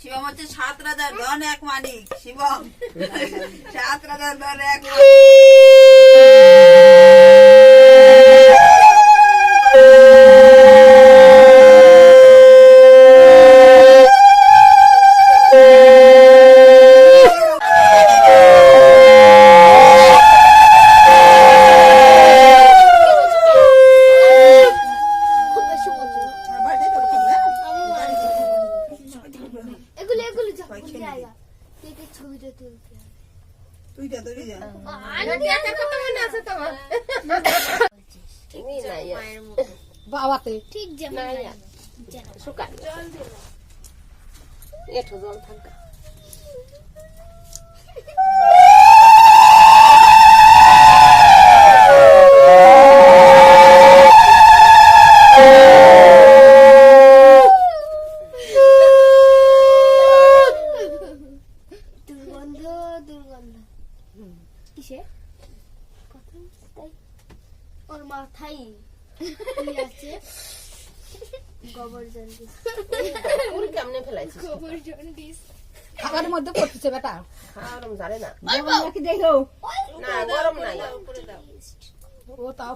শিবম হচ্ছে সাত রাজার ধন এক মানিক শিবম। সাত রাজার ধন এক মানিক। এগুলো এগুলো যা জায়গা দেখে ছবিটা তুলতে। তুই যা তুই যা। বাবাতে ঠিক যেমন শুকান। একটু জল থাকা। দুর্গন্ধ দুর্গন্ধ কিসে? তাই। ওর মাথায়। আছে? গোবর জন্ডিস। কেমনে ফেলাইছিস গোবর জন্ডিস। খাবারের মধ্যে পড়তেছে বেটা। গরম জানে না। যেমন নাকি দেখো না গরম নাই ও তাও